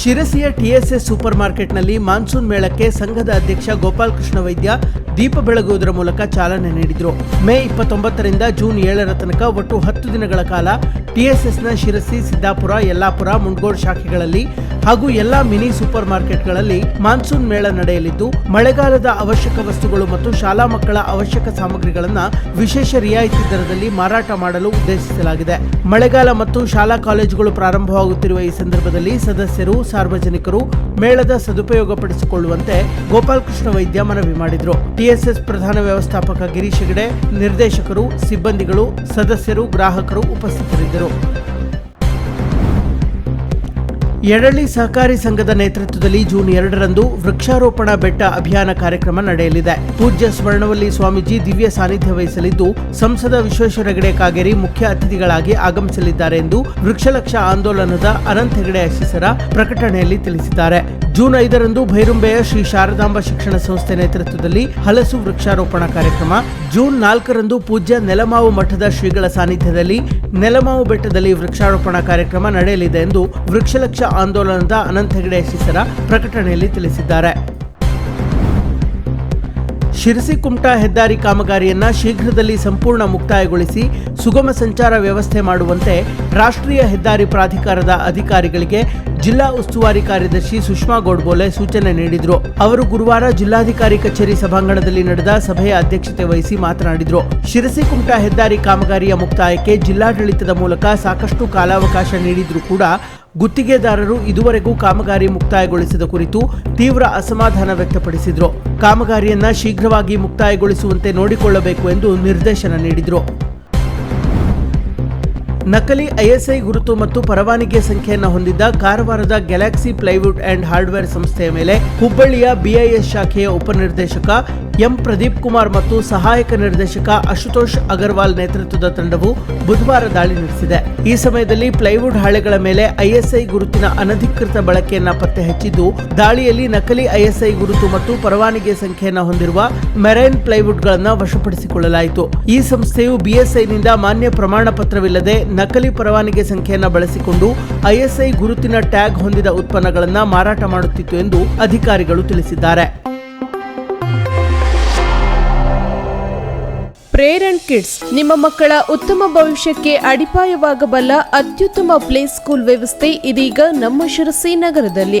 ಶಿರಸಿಯ TSS super ಮಾರ್ಕೆಟ್ನಲ್ಲಿ monsoon ಮೇಳಕ್ಕೆ ಸಂಘದ ಅಧ್ಯಕ್ಷ ಗೋಪಾಲ್ ಕೃಷ್ಣ ವೈದ್ಯ ದೀಪ ಬೆಳಗುವುದರ ಮೂಲಕ ಚಾಲನೆ ನೀಡಿದರು. ಮೇ ಇಪ್ಪತ್ತೊಂಬತ್ತರಿಂದ ಜೂನ್ ಏಳರ ತನಕ ಒಟ್ಟು ಹತ್ತು ದಿನಗಳ ಕಾಲ ಟಿಎಸ್ಎಸ್ನ ಶಿರಸಿ, ಸಿದ್ದಾಪುರ, ಯಲ್ಲಾಪುರ, ಮುಂಡ್ಗೋಡ್ ಶಾಖೆಗಳಲ್ಲಿ ಹಾಗೂ ಎಲ್ಲಾ ಮಿನಿ ಸೂಪರ್ ಮಾರ್ಕೆಟ್ಗಳಲ್ಲಿ ಮಾನ್ಸೂನ್ ಮೇಳ ನಡೆಯಲಿದ್ದು, ಮಳೆಗಾಲದ ಅವಶ್ಯಕ ವಸ್ತುಗಳು ಮತ್ತು ಶಾಲಾ ಮಕ್ಕಳ ಅವಶ್ಯಕ ಸಾಮಗ್ರಿಗಳನ್ನು ವಿಶೇಷ ರಿಯಾಯಿತಿ ದರದಲ್ಲಿ ಮಾರಾಟ ಮಾಡಲು ಉದ್ದೇಶಿಸಲಾಗಿದೆ. ಮಳೆಗಾಲ ಮತ್ತು ಶಾಲಾ ಕಾಲೇಜುಗಳು ಪ್ರಾರಂಭವಾಗುತ್ತಿರುವ ಈ ಸಂದರ್ಭದಲ್ಲಿ ಸದಸ್ಯರು, ಸಾರ್ವಜನಿಕರು ಮೇಳದ ಸದುಪಯೋಗ ಪಡಿಸಿಕೊಳ್ಳುವಂತೆ ಗೋಪಾಲಕೃಷ್ಣ ವೈದ್ಯ ಮನವಿ ಮಾಡಿದರು. ಟಿಎಸ್ಎಸ್ ಪ್ರಧಾನ ವ್ಯವಸ್ಥಾಪಕ ಗಿರೀಶ್ ಹೆಗಡೆ, ನಿರ್ದೇಶಕರು, ಸಿಬ್ಬಂದಿಗಳು, ಸದಸ್ಯರು, ಗ್ರಾಹಕರು ಉಪಸ್ಥಿತರಿದ್ದರು. ಯಡಳ್ಳಿ ಸಹಕಾರಿ ಸಂಘದ ನೇತೃತ್ವದಲ್ಲಿ ಜೂನ್ ಎರಡರಂದು ವೃಕ್ಷಾರೋಪಣ ಬೆಟ್ಟ ಅಭಿಯಾನ ಕಾರ್ಯಕ್ರಮ ನಡೆಯಲಿದೆ. ಪೂಜ್ಯ ಸ್ವರ್ಣವಲ್ಲಿ ಸ್ವಾಮೀಜಿ ದಿವ್ಯ ಸಾನ್ನಿಧ್ಯ ವಹಿಸಲಿದ್ದು, ಸಂಸದ ವಿಶ್ವೇಶ್ವರ ಹೆಗಡೆ ಕಾಗೇರಿ ಮುಖ್ಯ ಅತಿಥಿಗಳಾಗಿ ಆಗಮಿಸಲಿದ್ದಾರೆ ಎಂದು ವೃಕ್ಷಲಕ್ಷ ಆಂದೋಲನದ ಅನಂತ ಹೆಗಡೆ ಅಶಿಸರ ಪ್ರಕಟಣೆಯಲ್ಲಿ ತಿಳಿಸಿದ್ದಾರೆ. ಜೂನ್ ಐದರಂದು ಭೈರುಂಬೆಯ ಶ್ರೀ ಶಾರದಾಂಬ ಶಿಕ್ಷಣ ಸಂಸ್ಥೆ ನೇತೃತ್ವದಲ್ಲಿ ಹಲಸು ವೃಕ್ಷಾರೋಪಣ ಕಾರ್ಯಕ್ರಮ. ಜೂನ್ ನಾಲ್ಕರಂದು ಪೂಜ್ಯ ನೆಲಮಾವು ಮಠದ ಶ್ರೀಗಳ ಸಾನ್ನಿಧ್ಯದಲ್ಲಿ ನೆಲಮಾವು ಬೆಟ್ಟದಲ್ಲಿ ವೃಕ್ಷಾರೋಪಣ ಕಾರ್ಯಕ್ರಮ ನಡೆಯಲಿದೆ ಎಂದು ವೃಕ್ಷಲಕ್ಷ ಆಂದೋಲನದ ಅನಂತ ಹೆಗಡೆ ಶಿಸರ ಪ್ರಕಟಣೆಯಲ್ಲಿ ತಿಳಿಸಿದ್ದಾರೆ. ಶಿರಸಿ ಕುಮಟಾ ಹೆದ್ದಾರಿ ಕಾಮಗಾರಿಯನ್ನ ಶೀಘ್ರದಲ್ಲಿ ಸಂಪೂರ್ಣ ಮುಕ್ತಾಯಗೊಳಿಸಿ ಸುಗಮ ಸಂಚಾರ ವ್ಯವಸ್ಥೆ ಮಾಡುವಂತೆ ರಾಷ್ಟ್ರೀಯ ಹೆದ್ದಾರಿ ಪ್ರಾಧಿಕಾರದ ಅಧಿಕಾರಿಗಳಿಗೆ ಜಿಲ್ಲಾ ಉಸ್ತುವಾರಿ ಕಾರ್ಯದರ್ಶಿ ಸುಷ್ಮಾ ಗೋಡ್ಬೋಲೆ ಸೂಚನೆ ನೀಡಿದರು. ಅವರು ಗುರುವಾರ ಜಿಲ್ಲಾಧಿಕಾರಿ ಕಚೇರಿ ಸಭಾಂಗಣದಲ್ಲಿ ನಡೆದ ಸಭೆಯ ಅಧ್ಯಕ್ಷತೆ ವಹಿಸಿ ಮಾತನಾಡಿದರು. ಶಿರಸಿ ಕುಮಟಾ ಹೆದ್ದಾರಿ ಕಾಮಗಾರಿಯ ಮುಕ್ತಾಯಕ್ಕೆ ಜಿಲ್ಲಾಡಳಿತದ ಮೂಲಕ ಸಾಕಷ್ಟು ಕಾಲಾವಕಾಶ ನೀಡಿದ್ರೂ ಕೂಡ ಗುತ್ತಿಗೆದಾರರು ಇದುವರೆಗೂ ಕಾಮಗಾರಿ ಮುಕ್ತಾಯಗೊಳಿಸಿದ ಕುರಿತು ತೀವ್ರ ಅಸಮಾಧಾನ ವ್ಯಕ್ತಪಡಿಸಿದರು. ಕಾಮಗಾರಿಯನ್ನ ಶೀಘ್ರವಾಗಿ ಮುಕ್ತಾಯಗೊಳಿಸುವಂತೆ ನೋಡಿಕೊಳ್ಳಬೇಕು ಎಂದು ನಿರ್ದೇಶನ ನೀಡಿದರು. ನಕಲಿ ಐಎಸ್ಐ ಗುರುತು ಮತ್ತು ಪರವಾನಗಿ ಸಂಖ್ಯೆಯನ್ನು ಹೊಂದಿದ್ದ ಕಾರವಾರದ ಗ್ಯಾಲಕ್ಸಿ ಪ್ಲೈವುಡ್ ಅಂಡ್ ಹಾರ್ಡ್ವೇರ್ ಸಂಸ್ಥೆಯ ಮೇಲೆ ಹುಬ್ಬಳ್ಳಿಯ ಬಿಐಎಸ್ ಶಾಖೆಯ ಉಪನಿರ್ದೇಶಕ ಎಂ ಪ್ರದೀಪ್ ಕುಮಾರ್ ಮತ್ತು ಸಹಾಯಕ ನಿರ್ದೇಶಕ ಅಶುತೋಷ್ ಅಗರ್ವಾಲ್ ನೇತೃತ್ವದ ತಂಡವು ಬುಧವಾರ ದಾಳಿ ನಡೆಸಿದೆ. ಈ ಸಮಯದಲ್ಲಿ ಪ್ಲೈವುಡ್ ಹಾಳೆಗಳ ಮೇಲೆ ಐಎಸ್ಐ ಗುರುತಿನ ಅನಧಿಕೃತ ಬಳಕೆಯನ್ನ ಪತ್ತೆ ಹಚ್ಚಿದ್ದು ದಾಳಿಯಲ್ಲಿ ನಕಲಿ ಐಎಸ್ಐ ಗುರುತು ಮತ್ತು ಪರವಾನಗಿ ಸಂಖ್ಯೆಯನ್ನು ಹೊಂದಿರುವ ಮೆರೈನ್ ಪ್ಲೈವುಡ್ಗಳನ್ನು ವಶಪಡಿಸಿಕೊಳ್ಳಲಾಯಿತು. ಈ ಸಂಸ್ಥೆಯು ಬಿಎಸ್ಐನಿಂದ ಮಾನ್ಯ ಪ್ರಮಾಣ ಪತ್ರವಿಲ್ಲದೆ ನಕಲಿ ಪರವಾನಗಿ ಸಂಖ್ಯೆಯನ್ನು ಬಳಸಿಕೊಂಡು ಐಎಸ್ಐ ಗುರುತಿನ ಟ್ಯಾಗ್ ಹೊಂದಿದ ಉತ್ಪನ್ನಗಳನ್ನು ಮಾರಾಟ ಮಾಡುತ್ತಿತ್ತು ಎಂದು ಅಧಿಕಾರಿಗಳು ತಿಳಿಸಿದ್ದಾರೆ. ಪ್ರೇರಣ್ ಕಿಡ್ಸ್ ನಿಮ್ಮ ಮಕ್ಕಳ ಉತ್ತಮ ಭವಿಷ್ಯಕ್ಕೆ ಅಡಿಪಾಯವಾಗಬಲ್ಲ ಅತ್ಯುತ್ತಮ ಪ್ಲೇ ಸ್ಕೂಲ್ ವ್ಯವಸ್ಥೆ ಇದೀಗ ನಮ್ಮ ಶಿರಸಿ ನಗರದಲ್ಲಿ.